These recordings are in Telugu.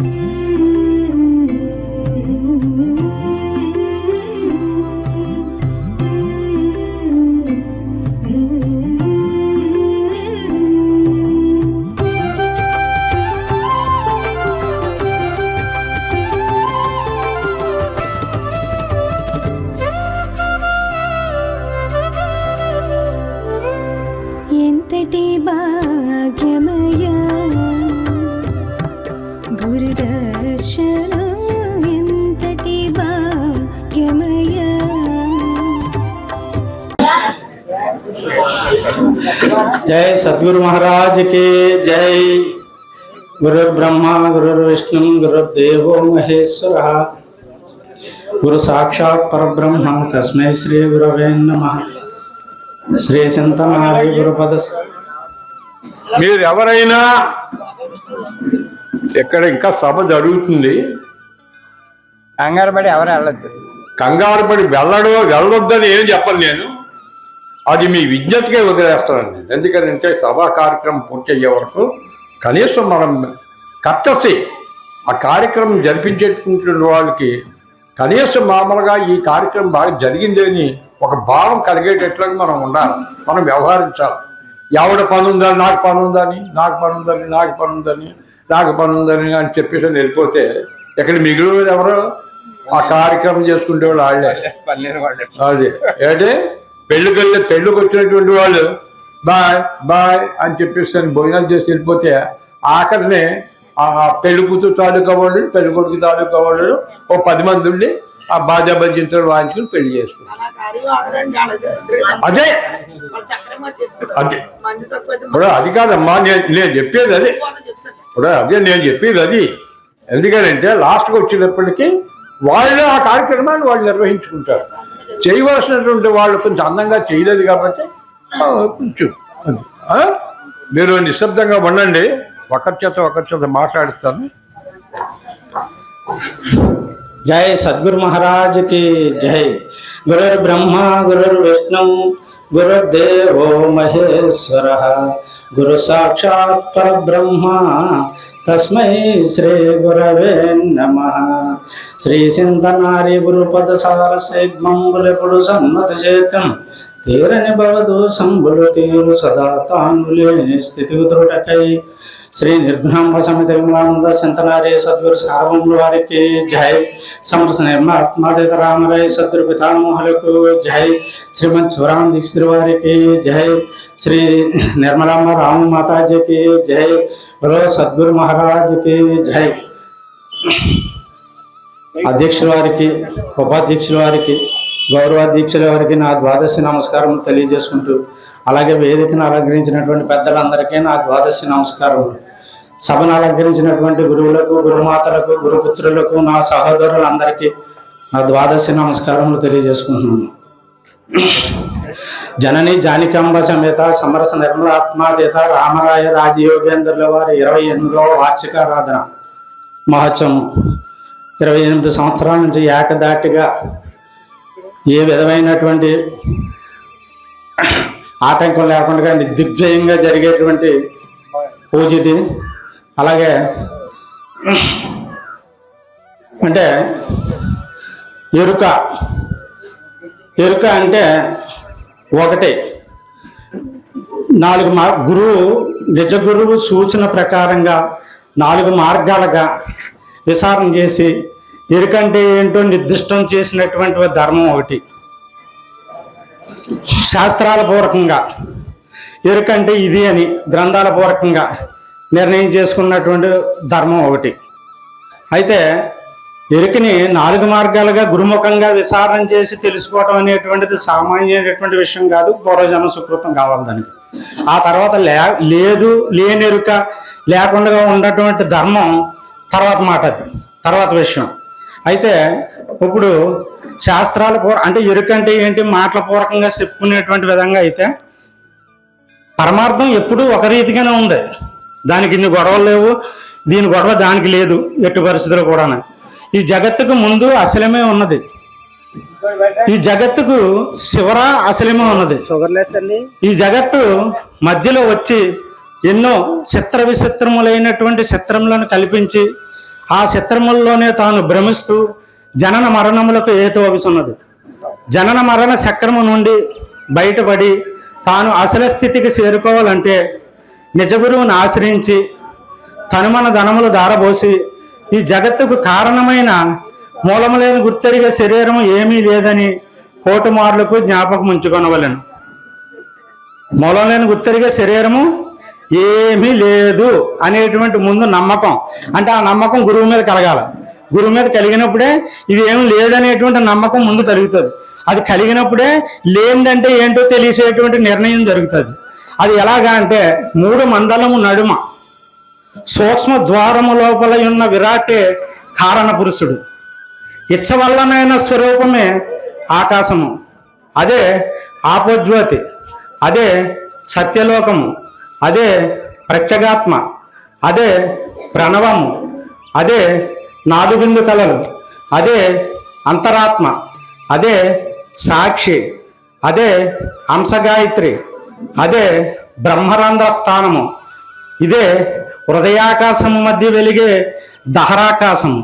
Mm-hmm. जय सदगुरु महाराज के जय गुरु ब्रह्मा गुरु विष्णु गुरुदेवो महेश्वर गुरु साक्षात् परब्रह्म तस्मै श्री गुरवे नमः శ్రీ చింతనారి గురుపద మీరు ఎవరైనా ఎక్కడ ఇంకా సభ జరుగుతుంది కంగారు పడి ఎవరు వెళ్ళొద్దు కంగారు పడి వెళ్ళడు వెళ్ళొద్దని ఏం చెప్పను నేను అది మీ విజ్ఞతకే వదిలేస్తానండి. ఎందుకంటే సభా కార్యక్రమం పూర్తి అయ్యే వరకు కనీసం మనం కర్తసి ఆ కార్యక్రమం జరిపించేటువంటి వాళ్ళకి కనీసం మామూలుగా ఈ కార్యక్రమం బాగా జరిగింది అని ఒక భావం కలిగేటట్లుగా మనం ఉండాలి. మనం వ్యవహరించాలి. ఎవడ పని ఉందని నాకు పని ఉందని నాకు పని ఉందని నాకు పని ఉందని నాకు పని ఉందని అని చెప్పేసి వెళ్ళిపోతే ఇక్కడ మిగిలిన ఎవరు? ఆ కార్యక్రమం చేసుకుంటే వాళ్ళు వాళ్ళే. అది. ఏంటి? పెళ్ళికి వెళ్ళి పెళ్ళికి వచ్చినటువంటి వాళ్ళు బాయ్ బాయ్ అని చెప్పేసి భోజనాలు చేసి వెళ్ళిపోతే ఆఖరిని ఆ పెళ్ళి కూతురు తాలూకా వాళ్ళు పెళ్ళి కొడుకు తాలూకా వాళ్ళు ఓ పది మంది ఉండి ఆ బాజా భజించడం వాయించుకుని పెళ్ళి చేసుకుంటారు? అదే. అదే ఇప్పుడు అది కాదమ్మా నేను నేను చెప్పేది అదే. ఇప్పుడు అదే నేను చెప్పేది అది. ఎందుకనంటే లాస్ట్కి వచ్చేటప్పటికి వాళ్ళు ఆ కార్యక్రమాన్ని వాళ్ళు నిర్వహించుకుంటారు. చేయవలసినటువంటి వాళ్ళు కొంచెం అందంగా చేయలేదు కాబట్టి కొంచెం మీరు నిశ్శబ్దంగా ఉండండి. ఒకరి చేత ఒకరి చేత మాట్లాడుతాను జై సద్గురు మహారాజుకి జై. గురుర్ బ్రహ్మ గురుర్ విష్ణు గురుర్దేవో మహేశ్వర. గురు సాక్షాత్ పరబ్రహ్మ. తస్మై శ్రీ గురవే నమ. శ్రీ చింతనారి గురుపద సార సేగ్మంబులెప్పుడు సన్నతి చేతం తీరని భవదు సంబులు తీరు సదా తాను లేని స్థితిగతులకై శ్రీ నిర్ఘ్నాంబ సమిత విమలానంద చింతనారి సద్గురు సార్వముల వారికి జై. సమరస నిర్మాత్మాదిత రామరాయ సద్గురు పితామోహులకు జై. శ్రీమద్ శివరామ దీక్షితుల వారికి జై. శ్రీ నిర్మలాంబ రామ మాతాజీకి జై. బలో సద్గురు మహారాజ్కి జై. అధ్యక్షుల వారికి ఉపాధ్యక్షుల వారికి గౌరవాధ్యక్షుల వారికి నా ద్వాదశి నమస్కారం తెలియజేసుకుంటూ అలాగే వేదికను అలంకరించినటువంటి పెద్దలందరికీ నా ద్వాదశి నమస్కారం సభను అలంకరించినటువంటి గురువులకు గురుమాతలకు గురుపుత్రులకు నా సహోదరులందరికీ నా ద్వాదశి నమస్కారములు తెలియజేసుకుంటున్నాను. జనని జానికంబ సమేత సమరస నిర్మలాత్మాతీత రామరాయ రాజయోగేంద్రుల వారి ఇరవై ఎనిమిదవ వార్షికారాధన మహోత్సవం. ఇరవై ఎనిమిది సంవత్సరాల నుంచి ఏకదాటిగా ఏ విధమైనటువంటి ఆటంకం లేకుండా నిర్దిగ్జయంగా జరిగేటువంటి పూజ ఇది. అలాగే అంటే ఎరుక ఎరుక అంటే ఒకటి. నాలుగు మా గురువు నిజ గురువు సూచన ప్రకారంగా నాలుగు మార్గాలుగా విచారణ చేసి ఎరుకంటే ఏంటో నిర్దిష్టం చేసినటువంటి ధర్మం ఒకటి. శాస్త్రాల పూర్వకంగా ఎరుకంటే ఇది అని గ్రంథాల పూర్వకంగా నిర్ణయం చేసుకున్నటువంటి ధర్మం ఒకటి. అయితే ఎరుకని నాలుగు మార్గాలుగా గురుముఖంగా విచారణ చేసి తెలుసుకోవటం అనేటువంటిది సామాన్యమైనటువంటి విషయం కాదు పూర్వజన సుకృతం కావాలి దానికి. ఆ తర్వాత లే లేదు లేని ఎరుక లేకుండా ఉన్నటువంటి ధర్మం తర్వాత మాట అది తర్వాత విషయం. అయితే ఇప్పుడు శాస్త్రాల పూర్వ అంటే ఎరుక అంటే ఏంటి? మాటల పూర్వకంగా చెప్పుకునేటువంటి విధంగా అయితే పరమార్థం ఎప్పుడూ ఒక రీతిగానే ఉంది. దానికి ఇన్ని గొడవలు లేవు. దీని గొడవ దానికి లేదు ఎట్టి పరిస్థితులు కూడా ఈ జగత్తుకు ముందు అసలమే ఉన్నది. ఈ జగత్తుకు శివర అసలమే ఉన్నది. ఈ జగత్తు మధ్యలో వచ్చి ఎన్నో చిత్ర విచిత్రములైనటువంటి చిత్రములను కల్పించి ఆ చిత్రముల్లోనే తాను భ్రమిస్తూ జనన మరణములకు ఏతవగుచున్నది. జనన మరణ చక్రము నుండి బయటపడి తాను అసలు స్థితికి చేరుకోవాలంటే నిజ గురువుని ఆశ్రయించి తనుమన ధనములు దారబోసి ఈ జగత్తుకు కారణమైన మూలములేని గుర్తెరిగే శరీరము ఏమీ లేదని కోటుమారులకు జ్ఞాపకం ఉంచుకొనవలెను. మూలం లేని గుర్తెరిగే శరీరము ఏమీ లేదు అనేటువంటి ముందు నమ్మకం. అంటే ఆ నమ్మకం గురువు మీద కలగాల. గురువు మీద కలిగినప్పుడే ఇది ఏమి లేదనేటువంటి నమ్మకం ముందు కలుగుతుంది. అది కలిగినప్పుడే లేనిదంటే ఏంటో తెలిసేటువంటి నిర్ణయం జరుగుతుంది. అది ఎలాగా అంటే మూడు మండలము నడుమ. సూక్ష్మ ద్వారము లోపల ఉన్న విరాటే కారణ పురుషుడు. ఇచ్చవల్లనైన స్వరూపమే ఆకాశము. అదే ఆపోజ్యోతి. అదే సత్యలోకము. అదే ప్రత్యగాత్మ. అదే ప్రణవము. అదే నాదుబిందు కళలు. అదే అంతరాత్మ. అదే సాక్షి. అదే హంసగాయత్రి. అదే బ్రహ్మరంధ్ర స్థానము. ఇదే హృదయాకాశము మధ్య వెలిగే దహరాకాశము.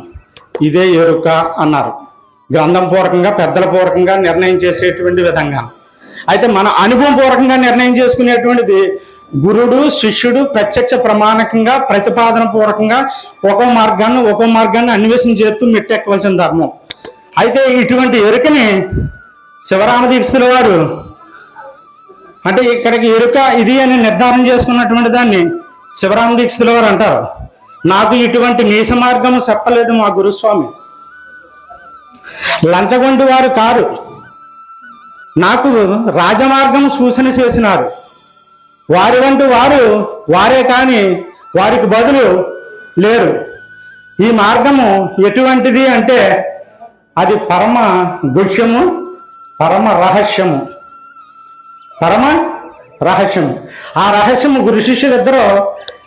ఇదే ఎరుక అన్నారు. గ్రంథం పూర్వకంగా పెద్దల పూర్వకంగా నిర్ణయం చేసేటువంటి విధంగా. అయితే మన అనుభవం పూర్వకంగా నిర్ణయం చేసుకునేటువంటిది గురుడు శిష్యుడు ప్రత్యక్ష ప్రమాణకంగా ప్రతిపాదన పూర్వకంగా ఒక్కో మార్గాన్ని ఒక్కో మార్గాన్ని అన్వేషణ చేస్తూ మెట్టెక్కవలసిన ధర్మం. అయితే ఇటువంటి ఎరుకని శివరామ దీక్షల వారు అంటే ఇక్కడికి ఎరుక ఇది అని నిర్ధారణ చేసుకున్నటువంటి దాన్ని శివరామ దీక్షితుల వారు అంటారు. నాకు ఇటువంటి నీస మార్గము చెప్పలేదు మా గురుస్వామి. లంచగొండి వారు కారు. నాకు రాజమార్గం సూచన చేసినారు. వారి వంటి వారు వారే కానీ వారికి బదులు లేరు. ఈ మార్గము ఎటువంటిది అంటే అది పరమ గుహ్యము పరమ రహస్యము. పరమ రహస్యము. ఆ రహస్యము గురు శిష్యులిద్దరూ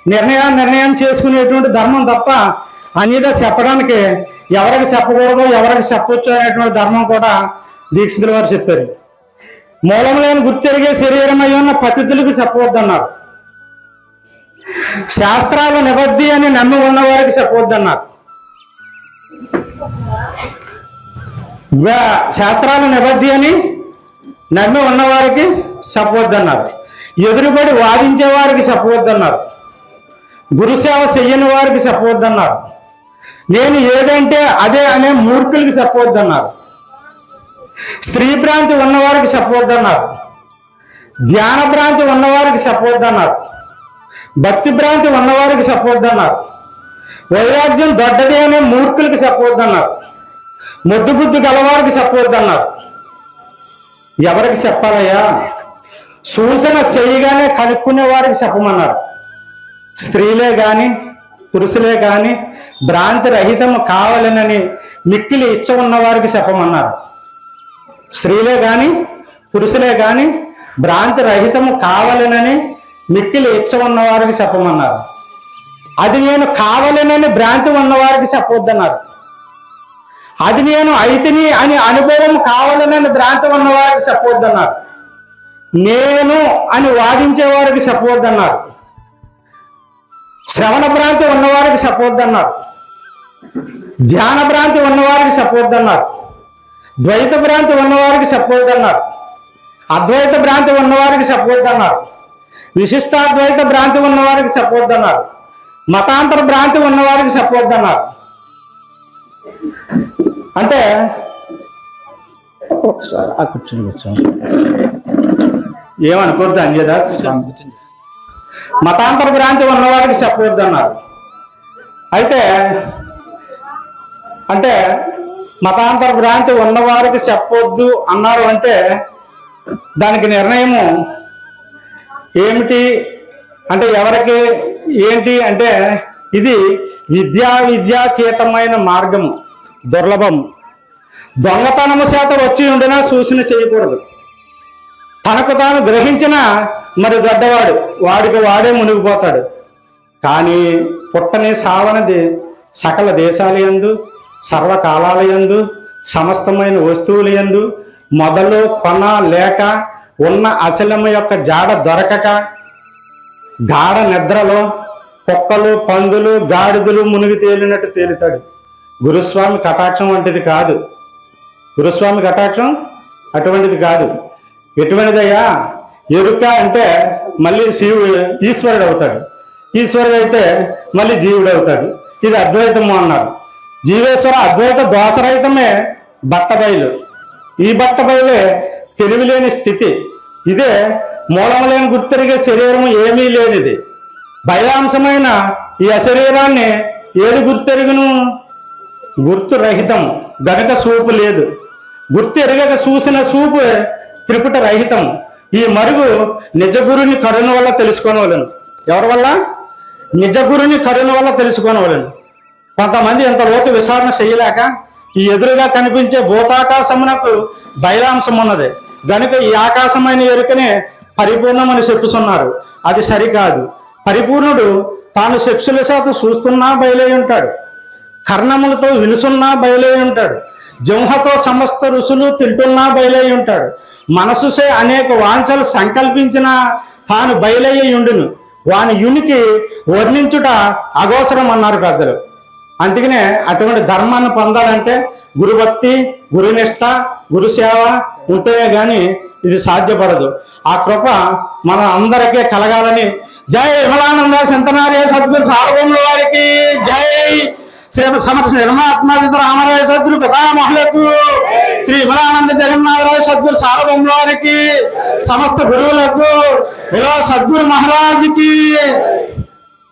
నిర్ణయం నిర్ణయం చేసుకునేటువంటి ధర్మం తప్ప అన్యద చెప్పడానికి ఎవరికి చెప్పకూడదు ఎవరికి చెప్పొచ్చు అనేటువంటి ధర్మం కూడా దీక్షితుల వారు చెప్పారు. మూలం లేని గుర్తెరిగే శరీరం అయి ఉన్న పతితులకు చెప్పవద్దన్నారు. శాస్త్రాలు నిబద్ధి అని నమ్మి ఉన్న వారికి చెప్పవద్దన్నారు. శాస్త్రాలు నిబద్ధి అని నమ్మి ఉన్నవారికి చెప్పవద్దన్నారు. ఎదురుబడి వాదించే వారికి చెప్పవద్దన్నారు. గురుసేవ చెయ్యని వారికి చెప్పవద్దన్నారు. నేను ఏదంటే అదే అనే మూర్ఖులకి చెప్పవద్దన్నారు. స్త్రీ భ్రాంతి ఉన్నవారికి చెప్పవద్దన్నారు. ధ్యాన భ్రాంతి ఉన్నవారికి చెప్పవద్దన్నారు. భక్తి భ్రాంతి ఉన్నవారికి చెప్పవద్దన్నారు. వైరాగ్యం దొడ్డది అనే మూర్ఖులకి చెప్పవద్దన్నారు. ముద్దు బుద్ధి గలవారికి చెప్పవద్దన్నారు. ఎవరికి చెప్పాలయ్యా? సూచన చేయగానే కనుక్కునే వారికి చెప్పమన్నారు స్త్రీలే కాని పురుషులే కానీ భ్రాంతి రహితం కావాలనని మిక్కిలి ఇచ్చ ఉన్న వారికి చెప్పమన్నారు స్త్రీలే కానీ పురుషులే కానీ భ్రాంతి రహితము కావాలనని మిక్కిలి ఇచ్చ ఉన్న వారికి చెప్పమన్నారు అది నేను కావాలనని భ్రాంతి ఉన్నవారికి చెప్పొద్దన్నారు అది నేను అయితిని అని అనుభవం కావాలనని భ్రాంతి ఉన్నవారికి చెప్పొద్దన్నారు నేను అని వాదించే వారికి చెప్పవద్దన్నారు. శ్రవణ భ్రాంతి ఉన్నవారికి చెప్పవద్దన్నారు. ధ్యాన భ్రాంతి ఉన్నవారికి చెప్పవద్దన్నారు. ద్వైత భ్రాంతి ఉన్నవారికి చెప్పవద్దన్నారు. అద్వైత భ్రాంతి ఉన్నవారికి చెప్పవద్దన్నారు. విశిష్టాద్వైత భ్రాంతి ఉన్నవారికి చెప్పవద్దన్నారు. మతాంతర భ్రాంతి ఉన్నవారికి చెప్పవద్దన్నారు. అంటే ఒకసారి ఆ కూర్చొని వచ్చాను ఏమనుకోద్దు అంజేదా. మతాంతర భ్రాంతి ఉన్నవారికి చెప్పవద్దు అన్నారు. అయితే అంటే మతాంతర భ్రాంతి ఉన్నవారికి చెప్పొద్దు అన్నారు అంటే దానికి నిర్ణయము ఏమిటి? అంటే ఎవరికి ఏంటి? అంటే ఇది విద్యా విద్యాతీతమైన మార్గము దుర్లభము. దొంగతనము చేత వచ్చి ఉండినా సూచన చేయకూడదు. తనకు తాను గ్రహించిన మరి గడ్డవాడు వాడికి వాడే మునిగిపోతాడు. కానీ పుట్టని సావనది సకల దేశాల యందు సమస్తమైన వస్తువులయందు మొదలు కొన లేక ఉన్న అసలమ్మ యొక్క జాడ దొరకక గాఢ నిద్రలో కుక్కలు పందులు గాడిదలు మునిగి తేలినట్టు తేలుతాడు. గురుస్వామి కటాక్షం వంటిది కాదు. గురుస్వామి కటాక్షం అటువంటిది కాదు. ఎటువంటిదయ్యా? ఎరుక అంటే మళ్ళీ శివుడు ఈశ్వరుడు అవుతాడు. ఈశ్వరుడు అయితే మళ్ళీ జీవుడు అవుతాడు. ఇది అద్వైతము అన్నారు. జీవేశ్వర అద్వైత దోషరహితమే బట్టబయలు ఈ బట్టబయలే తెలివిలేని స్థితి. ఇదే మూలం లేని గుర్తెరిగే శరీరం ఏమీ లేనిది. భయాంశమైన ఈ అశరీరాన్ని ఏది గుర్తెరుగును? గుర్తు రహితం గనక సూపు లేదు. గుర్తు ఎరగక చూసిన సూపు త్రిపుట రహితం. ఈ మరుగు నిజ గురుని కరుణ వల్ల తెలుసుకోనవలను. ఎవరి వల్ల? నిజ గురుని కరుణ వల్ల తెలుసుకోనవలను. కొంతమంది ఎంత లోతు విచారణ చేయలేక ఈ ఎదురుగా కనిపించే భూతాకాశమునకు బైలాంశం ఉన్నది. గనుక ఈ ఆకాశమైన ఎరుకనే పరిపూర్ణమని చెప్పుతున్నారు అది సరికాదు. పరిపూర్ణుడు తాను శిక్షుల శాతం చూస్తున్నా బయలై ఉంటాడు. కర్ణములతో వినుసున్నా బయలై ఉంటాడు. జింహతో సమస్త ఋషులు తింటున్నా బయలై ఉంటాడు. మనసుసే అనేక వాంఛలు సంకల్పించిన తాను బయలయ్యి ఉండును. వాని యునికి వర్ణించుట అగోసరం అన్నారు పెద్దలు. అందుకనే అటువంటి ధర్మాన్ని పొందాలంటే గురుభక్తి గురునిష్ట గురుసేవ ఉంటేనే కానీ ఇది సాధ్యపడదు. ఆ కృప మన అందరికీ కలగాలని జై విమలానంద సింతనార్య సద్గురు సార్వముల వారికి జై! శ్రీ సమర్థ నిర్మాత్మాదిత రామరాయ సద్గురు పితామహులకు శ్రీ బలానంద జగన్నాథరాయ సద్గురు సార్వభౌముల వారికి సమస్త గురువులకు ఇలా సద్గురు మహారాజుకి.